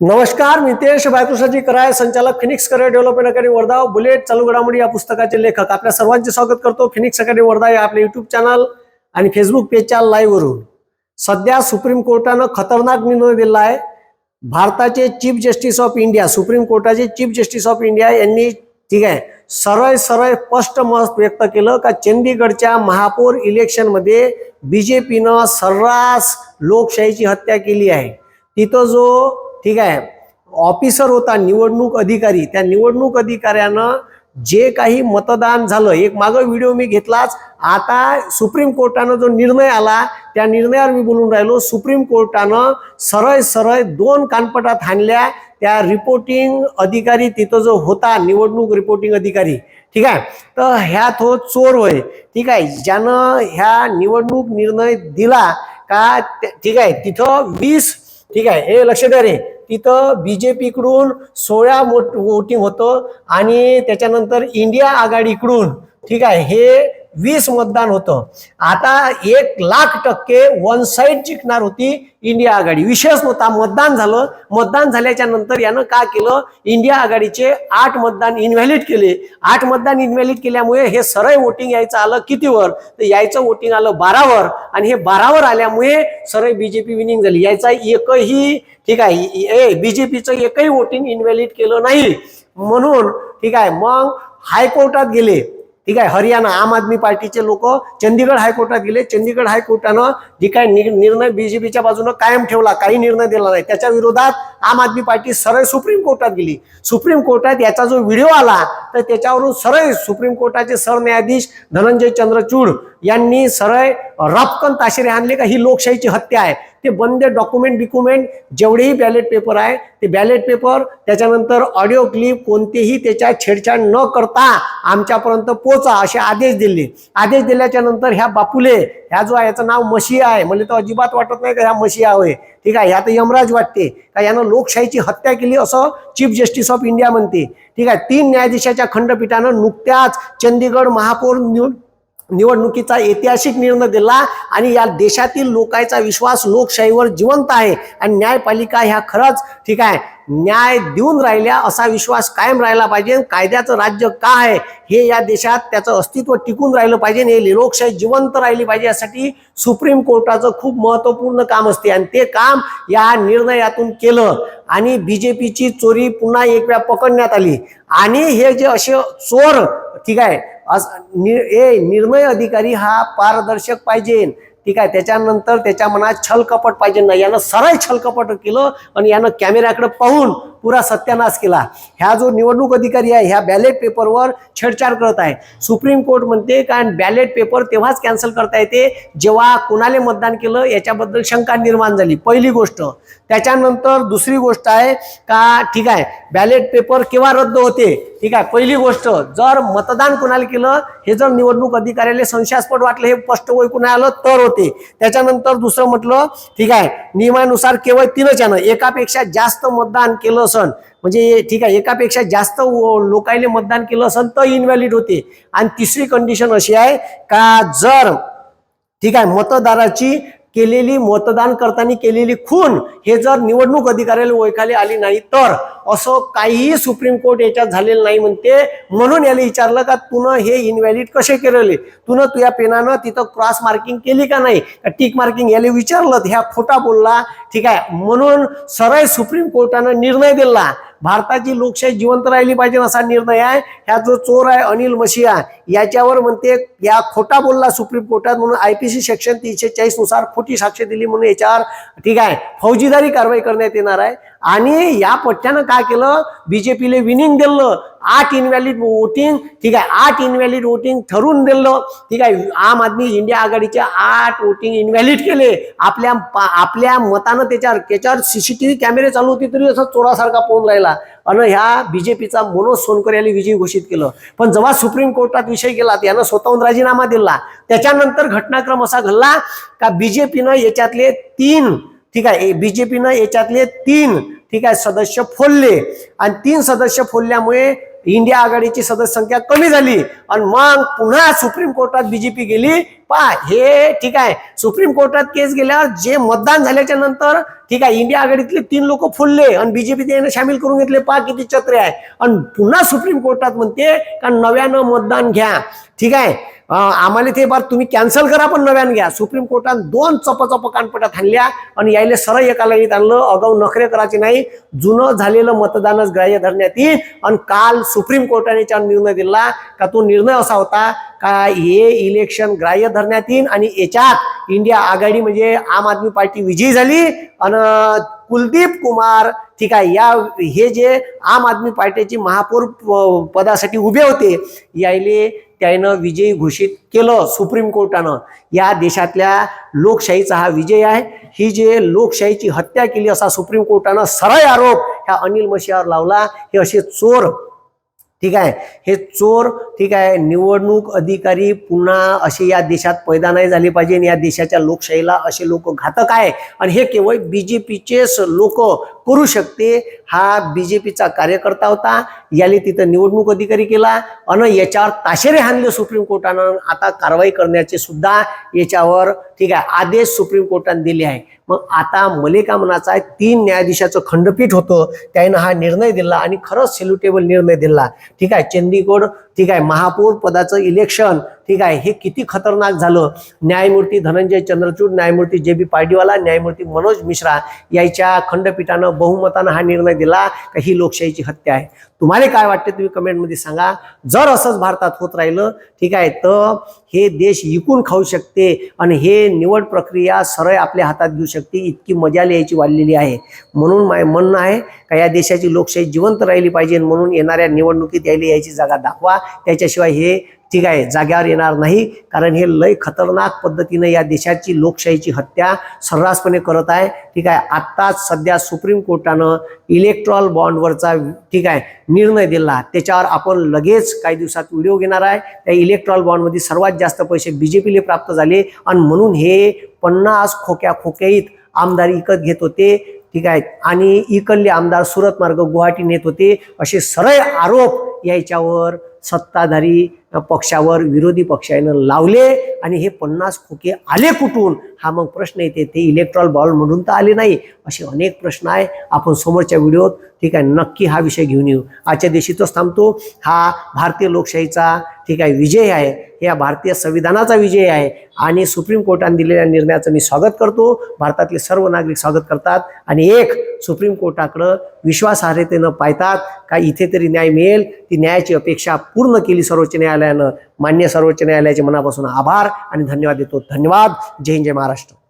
नमस्कार मितेश बायकृष्णाजी कराय संचालक Phoenix career development academy Wardha bullet चालू घडामोडी या पुस्तकाचे लेखक. आपल्या सर्वांचे स्वागत करतो फिनिक्स अकॅडमी वर्धा या आपल्या युट्यूब चॅनल आणि फेसबुक पेजच्या लाईव्हवरून सध्या सुप्रीम कोर्टानं खतरनाक निर्णय दिला आहे. भारताचे chief justice of India supreme कोर्टाचे chief justice of India यांनी ठीक आहे सरळ सरळ स्पष्ट मत व्यक्त केलं का चंदीगडच्या महापौर इलेक्शनमध्ये बीजेपीनं सर्रास लोकशाहीची हत्या केली आहे. तिथं जो ठीक आहे? ऑफिसर होता निवडणूक अधिकारी. त्या निवडणूक अधिकाऱ्यानं जे काही मतदान झालं एक मागं व्हिडिओ मी घेतलाच. आता सुप्रीम कोर्टानं जो निर्णय आला त्या निर्णयावर मी बोलून राहिलो. सुप्रीम कोर्टानं सरळ सरळ दोन कानपटात हाणल्या. त्या रिपोर्टिंग अधिकारी तिथं जो होता निवडणूक रिपोर्टिंग अधिकारी. ठीक आहे? तर ह्या तो चोर होय. ठीक आहे? ज्यानं ह्या निवडणूक निर्णय दिला का ठीक आहे? तिथं वीस ठीक आहे? हे लक्ष द्या रे. तिथं बी जे पीकडून सोळा मोट वोटिंग होतं आणि त्याच्यानंतर इंडिया आघाडीकडून ठीक आहे हे वीस मतदान होतं. आता एक लाख टक्के वन साईड जिंकणार होती इंडिया आघाडी. विषयच नव्हता मतदान झालं. मतदान झाल्याच्यानंतर यानं काय केलं? इंडिया आघाडीचे आठ मतदान इन्व्हॅलिड केले. आठ मतदान इन्व्हॅलिड केल्यामुळे हे सरळ वोटिंग यायचं आलं कितीवर? तर यायचं वोटिंग आलं बारावर. आणि हे बारावर आल्यामुळे सरळ बीजेपी विनिंग झाली. याचा एकही ठीक आहे ए बीजेपीचं एकही वोटिंग इन्व्हॅलिड केलं नाही. म्हणून ठीक आहे मग हायकोर्टात गेले. ठीक आहे हरियाणा आम आदमी पार्टीचे लोक चंदीगड हायकोर्टात गेले. चंदीगड हायकोर्टानं जी काय निर्णय बीजेपीच्या बाजूनं कायम ठेवला काही निर्णय दिला नाही. त्याच्या विरोधात आम आदमी पार्टी सरळ सुप्रीम कोर्टात गेली. सुप्रीम कोर्टात याचा जो व्हिडिओ आला तर त्याच्यावरून सरळ सुप्रीम कोर्टाचे सरन्यायाधीश धनंजय चंद्रचूड यांनी सरळ रपकन ताशेरे आणले का ही लोकशाहीची हत्या आहे. ते बंद डॉक्युमेंट बिक्युमेंट जेवढेही बॅलेट पेपर आहे ते बॅलेट पेपर त्याच्यानंतर ऑडिओ क्लिप कोणतेही त्याच्या छेडछाड न करता आमच्यापर्यंत पोचा असे आदेश दिले. आदेश दिल्याच्या नंतर ह्या बापुले ह्या जो आहे याचं नाव मशिया आहे. म्हणजे तो अजिबात वाटत नाही का ह्या मशिया होय. ठीक आहे ह्यात यमराज वाटते. का यानं लोकशाहीची हत्या केली असं चीफ जस्टिस ऑफ इंडिया म्हणते. ठीक आहे तीन न्यायाधीशाच्या खंडपीठानं नुकत्याच चंदीगड महापौर निवडणुकीचा ऐतिहासिक निर्णय दिला आणि या देशातील लोकांचा विश्वास लोकशाहीवर जिवंत आहे. आणि न्यायपालिका ह्या खरंच ठीक आहे. न्याय देऊन राहिल्या असा विश्वास कायम राहिला पाहिजे. कायद्याचं राज्य का आहे? हे या देशात त्याचं अस्तित्व टिकून राहिलं पाहिजे हे लोकशाही जिवंत राहिली पाहिजे यासाठी सुप्रीम कोर्टाचं खूप महत्त्वपूर्ण काम असते. आणि ते काम या निर्णयातून केलं आणि बीजेपीची चोरी पुन्हा एक वेळा पकडण्यात आली. आणि हे जे असे चोर ठीक आहे अस- नि- ए निर्णय अधिकारी हा पारदर्शक पाहिजे. ठीक आहे त्याच्यानंतर त्याच्या मनात छलकपट पाहिजे. नाही यानं सरळ छलकपट केलं आणि यानं कॅमेऱ्याकडे पाहून पुरा सत्यानाश केला. ह्या जो निवडणूक अधिकारी आहे ह्या बॅलेट पेपरवर छेडछाड करत आहे. सुप्रीम कोर्ट म्हणते कारण बॅलेट पेपर तेव्हाच कॅन्सल करता येते जेव्हा कुणाले मतदान केलं याच्याबद्दल शंका निर्माण झाली. पहिली गोष्ट. त्याच्यानंतर दुसरी गोष्ट आहे का ठीक आहे बॅलेट पेपर केव्हा रद्द होते? ठीक आहे पहिली गोष्ट जर मतदान कुणाला केलं हे जर निवडणूक अधिकाऱ्याला संशयास्पद वाटलं हे स्पष्ट वय कुणा आलं तर होते. त्याच्यानंतर दुसरं म्हटलं ठीक आहे नियमानुसार केवळ तीनच यानं एकापेक्षा जास्त मतदान केलं असन. म्हणजे ठीक आहे एकापेक्षा जास्त लोकांनी मतदान केलं असेल तर इनव्हॅलिड होते. आणि तिसरी कंडिशन अशी आहे का जर ठीक आहे मतदाराची केलेली मतदान करताना केलेली खून हे जर निवडणूक अधिकाऱ्याला ओळखाली आली नाही तर असं काहीही सुप्रीम कोर्ट याच्यात झालेलं नाही म्हणते. म्हणून याला विचारलं का तुनं हे इनव्हॅलिड कसे केलेले? तुनं तुझ्या पेनानं तिथं क्रॉस मार्किंग केली का नाही? का टिक मार्किंग याला विचारलं ह्या खोटा बोलला. ठीक आहे. म्हणून सरळ सुप्रीम कोर्टानं निर्णय दिला. भारताची लोकशाही जिवंत राहिली पाहिजे असा निर्णय आहे. ह्या जो चोर आहे अनिल मशिया याच्यावर म्हणते या खोटा बोलला सुप्रीम कोर्टात म्हणून आयपीसी सेक्शन तीनशे चाळीसनुसार खोटी साक्ष दिली म्हणून याच्यावर ठीक आहे. फौजीदारी कारवाई करण्यात येणार आहे. आणि या पट्ट्यानं काय केलं? बीजेपीला विनिंग दिलं. आठ इनव्हॅलिड वोटिंग ठीक आहे आठ इनव्हॅलिड वोटिंग ठरवून दिलं. ठीक आहे आम आदमी इंडिया आघाडीचे आठ वोटिंग इनव्हॅलिड केले. आपल्या पा- आपल्या मतानं त्याच्यावर त्याच्यावर सीसीटीव्ही कॅमेरे चालू होते तरी असं चोरासारखा पोहून राहिला. आणि ह्या बीजेपीचा मनोज सोनकर यांनी विजयी घोषित केलं. पण जेव्हा सुप्रीम कोर्टात विषय गेला यानं स्वतःहून राजीनामा दिला. त्याच्यानंतर घटनाक्रम असा घडला का बीजेपीनं याच्यातले तीन ठीक आहे बीजेपीनं याच्यातले तीन ठीक आहे सदस्य फोडले. आणि तीन सदस्य फोडल्यामुळे इंडिया आघाडीची सदस्य संख्या कमी झाली. आणि मग पुन्हा सुप्रीम कोर्टात बीजेपी गेली. पहा हे ठीक आहे. सुप्रीम कोर्टात केस गेल्यावर जे मतदान झाल्याच्यानंतर ठीक आहे इंडिया आघाडीतले तीन लोक फुलले आणि बीजेपी त्याने सामील करून घेतले. पहा किती चत्रे आहे. आणि पुन्हा सुप्रीम कोर्टात म्हणते का नव्यानं मतदान घ्या. ठीक आहे. आम्हाला ते बार तुम्ही कॅन्सल करा पण नव्यानं घ्या. सुप्रीम कोर्टात दोन चप चप कानपटात आणल्या आणि यायला सरळ एकाला येत आणलं. अगाऊ नखरे करायचे नाही. जुनं झालेलं मतदानच ग्राह्य धरण्यात येईल. आणि काल सुप्रीम कोर्टाने निर्णय दिला का तो निर्णय असा होता का हे इलेक्शन ग्राह्य धरण्यात येईल आणि याच्यात इंडिया आघाडी म्हणजे आम आदमी पार्टी विजयी झाली? आणि कुलदीप कुमार ठीक आहे या हे जे आम आदमी पार्टीचे महापौर प- पदासाठी उभे होते यायले त्यानं विजयी घोषित केलं सुप्रीम कोर्टानं. या देशातल्या लोकशाहीचा हा विजय आहे. ही जे लोकशाहीची हत्या केली असा सुप्रीम कोर्टानं सरळ आरोप ह्या अनिल मशियावर लावला. हे असे चोर ठीक आहे? हे चोर ठीक आहे निवडणूक अधिकारी पुन्हा असे या देशात पैदा नाही झाले पाहिजे आणि या देशाच्या लोकशाहीला असे लोक घातक आहे. आणि हे केवळ बीजेपीचेच लोक करू शकते. हा बी जे पीचा कार्यकर्ता होता. याने तिथं निवडणूक अधिकारी केला. आणि याच्यावर ताशेरे हानले सुप्रीम कोर्टानं. आता कारवाई करण्याचे सुद्धा याच्यावर ठीक आहे आदेश सुप्रीम कोर्टाने दिले आहे. मग आता मले का म्हणायचं आहे तीन न्यायाधीशाचं खंडपीठ होतं. त्यानं हा निर्णय दिला आणि खरंच सेल्युटेबल निर्णय दिला. ठीक आहे चंदीगड ठीक आहे महापौर पदाचं इलेक्शन ठीक आहे हे किती खतरनाक झालं. न्यायमूर्ती धनंजय चंद्रचूड न्यायमूर्ती जे बी पार्टीवाला न्यायमूर्ती मनोज मिश्रा याच्या खंडपीठानं बहुमतानं हा निर्णय दिला का ही लोकशाहीची हत्या आहे. तुम्हाला काय वाटते तुम्ही कमेंटमध्ये सांगा. जर असंच भारतात होत राहिलं ठीक आहे तर हे देश विकून खाऊ शकते आणि हे निवड प्रक्रिया सरळ आपल्या हातात घेऊ शकते इतकी मजा यायची वाढलेली आहे. म्हणून माय म्हणणं आहे का या देशाची लोकशाही जिवंत राहिली पाहिजे म्हणून येणाऱ्या निवडणुकीत यायला यायची जागा दाखवा. त्याच्याशिवाय हे ठीक आहे जाग्यावर येणार नाही. कारण हे लय खतरनाक पद्धतीने या देशाची लोकशाहीची हत्या सर्रासपणे करत आहे. ठीक आहे आत्ताच सध्या सुप्रीम कोर्टानं इलेक्ट्रॉल बॉन्डवरचा ठीक आहे निर्णय दिला. त्याच्यावर आपण लगेच काही दिवसात व्हिडिओ घेणार आहे. त्या इलेक्ट्रॉल बॉन्डमध्ये सर्वात जास्त पैसे बीजेपीला प्राप्त झाले. आणि म्हणून हे पन्नास खोक्या खोक्याईत आमदार विकत घेत होते. ठीक आहे आणि इकडले आमदार सुरत मार्ग गुवाहाटी नेत होते. असे सरळ आरोप याच्यावर સત્તાધારી पक्षावर विरोधी पक्षानं लावले आणि हे पन्नास खोके आले कुठून? हा मग प्रश्न येते. ते इलेक्ट्रॉल बॉल म्हणून तर आले नाही. असे अनेक प्रश्न आहे. आपण समोरच्या व्हिडिओत ठीक आहे नक्की हा विषय घेऊन येऊ. आजच्या दिवशीतच थांबतो. हा भारतीय लोकशाहीचा ठीक आहे विजय आहे. या भारतीय संविधानाचा विजय आहे. आणि सुप्रीम कोर्टाने दिलेल्या निर्णयाचं मी स्वागत करतो. भारतातले सर्व नागरिक स्वागत करतात. आणि एक सुप्रीम कोर्टाकडं विश्वासार्हतेनं पाहतात. का इथे तरी न्याय मिळेल? ती न्यायाची अपेक्षा पूर्ण केली सर्वोच्च न्यायालयानं मान्य सर्वोच्च न्यायालयाचे मनापासून आभार आणि धन्यवाद देतो. धन्यवाद. जय हिंद जय महाराष्ट्र.